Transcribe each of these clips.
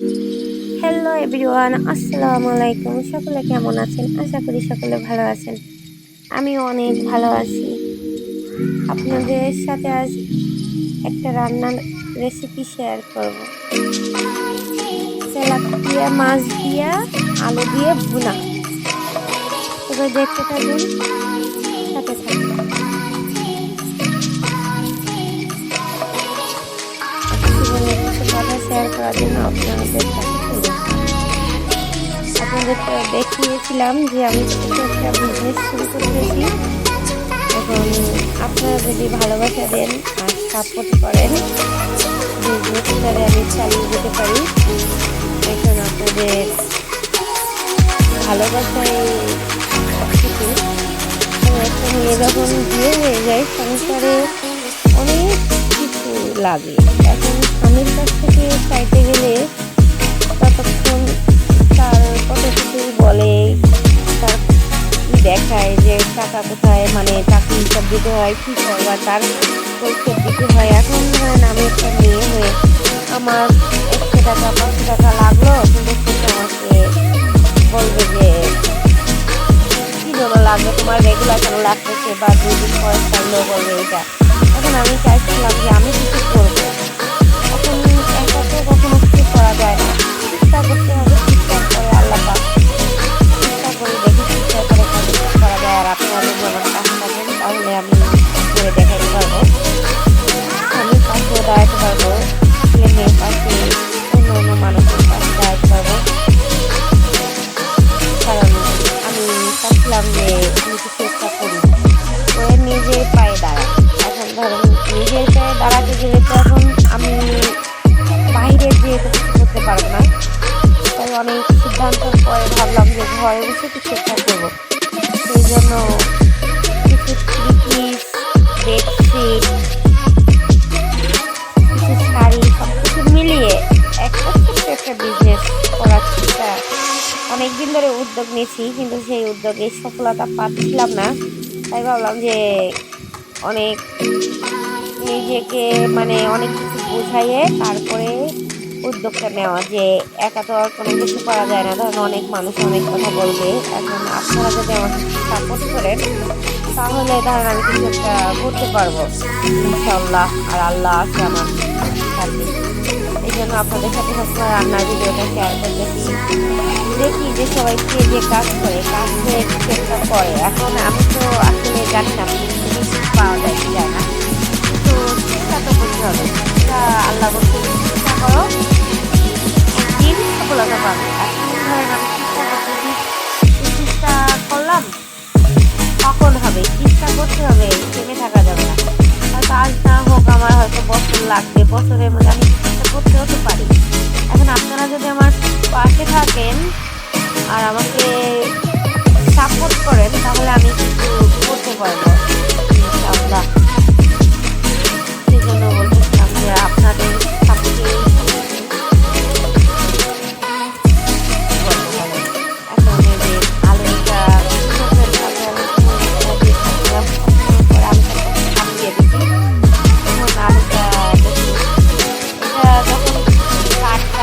Hello everyone আসসালামু আলাইকুম সকলে কেমন আছেন? আশা করি সকলে ভালো আছেন। আমি অনেক ভালো আছি। আপনাদের সাথে আজ একটা রান্নার রেসিপি শেয়ার করব। তেলাপিয়া মাছ দিয়া, আলু দিয়ে ভুনা। এবার দেখতে থাকুন, সাথে থাকুন। শেয়ার করার জন্য আপনাদের আপনাদেরকে দেখিয়েছিলাম যে আমি একটা বিজনেস শুরু করতেছি এখন আপনারা যদি ভালোবাসা দেন আর সাপোর্ট করেন বিজনেসটারে আমি চালিয়ে যেতে পারি। এখন আপনাদের ভালোবাসায় সবকিছু। তো একটা মেয়ে যখন বিয়ে হয়ে যায় সংসারে। কিছু লাগে এখন স্বামীর কাছ থেকে চাইতে গেলে ততক্ষণ তার কত কিছু বলে, তার দেখায় যে টাকা কোথায় মানে টাকা হিসাব দিতে হয়, কী করবা তার পরিষেব দিতে হয়। এখন ধরেন আমি একটা মেয়ে হয়ে আমার একশো টাকা, পাঁচশো টাকা লাগল, কিন্তু আমাকে বলবে যে, কি জন্য লাগবে তোমার রেগুলার কেন লাগতেছে বা দুই দিন পরে থাকলেও বলবে এটা এখন আমি চাইছিলাম যে আমি কিছু করব। এখন একা তো কখনো কিছু করা যায় না। চেষ্টা করতে হবে। সিদ্ধান্তের পরে ভাবলাম যে ঘরে বসে কিছু একটা করব। সেই জন্য কিছু থ্রি বেডশিট, কিছু শাড়ি সব কিছু মিলিয়ে একটা একটা বিজনেস করার চেষ্টা অনেক দিন ধরে উদ্যোগ নিয়েছি, কিন্তু সেই উদ্যোগে সফলতা পাচ্ছিলাম না। তাই ভাবলাম যে অনেক নিজেকে মানে অনেক কিছু বোঝাইয়ে তারপরে উদ্যোগটা নেওয়া যে একা তো আর কোনো কিছু করা যায় না। ধরেন অনেক মানুষ অনেক কথা বলবে। এখন আপনারা যদি আমাকে সাপোর্ট করেন, তাহলে ধরেন আমি কিছু একটা করতে পারব। ইনশাল্লাহ আর আল্লাহ আছে আমার সাথে। এই জন্য আপনাদের সাথে সবসময় রান্নার ভিডিওটা শেয়ার করতেছি দেখি যে সবাই কে যে কাজ করে কাজ করে করে এখন আমি তো আসলে জানি না। লাগবে। বছরের মধ্যে আমি চেষ্টা করতে হতে পারি। এখন আপনারা যদি আমার পাশে থাকেন আর আমাকে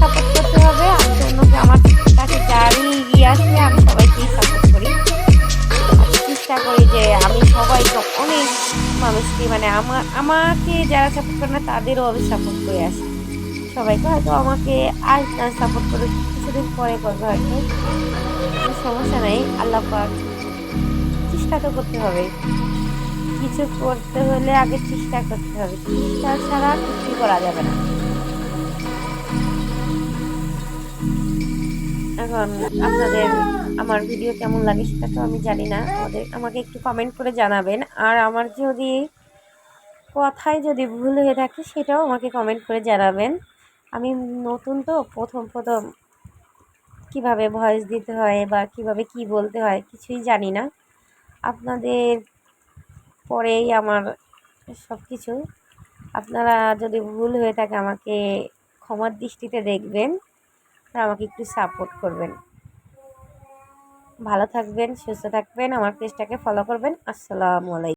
সাপোর্ট করতে হবে। আমি অন্যকে আমার কাছে যারই এগিয়ে আসে আমি সবাইকেই সাপোর্ট করি। চেষ্টা করি যে আমি সবাইকে অনেক মানুষকে মানে আমার আমাকে যারা সাপোর্ট করে না তাদেরও আমি সাপোর্ট করে আসি সবাইকে হয়তো আমাকে আজ না সাপোর্ট করে কিছুদিন পরে করবে হয়তো সমস্যা নেই, আল্লাহ পাক চেষ্টা তো করতে হবে। কিছু করতে হলে আগে চেষ্টা করতে হবে। চেষ্টা ছাড়া কিছুই করা যাবে না। এখন আপনাদের আমার ভিডিও কেমন লাগে সেটা তো আমি জানি না। আমাদের, আমাকে একটু কমেন্ট করে জানাবেন। আর আমার যদি কথায় যদি ভুল হয়ে থাকে সেটাও আমাকে কমেন্ট করে জানাবেন। আমি নতুন তো, প্রথম প্রথম কীভাবে ভয়েস দিতে হয় বা কীভাবে কি বলতে হয় কিছুই জানি না। আপনাদের পরেই আমার সব কিছু আপনারা যদি ভুল হয়ে থাকে আমাকে ক্ষমার দৃষ্টিতে দেখবেন, আর আমাকে একটু সাপোর্ট করবেন। ভালো থাকবেন, সুস্থ থাকবেন, আমার পেজটাকে ফলো করবেন। আসসালামু আলাইকুম।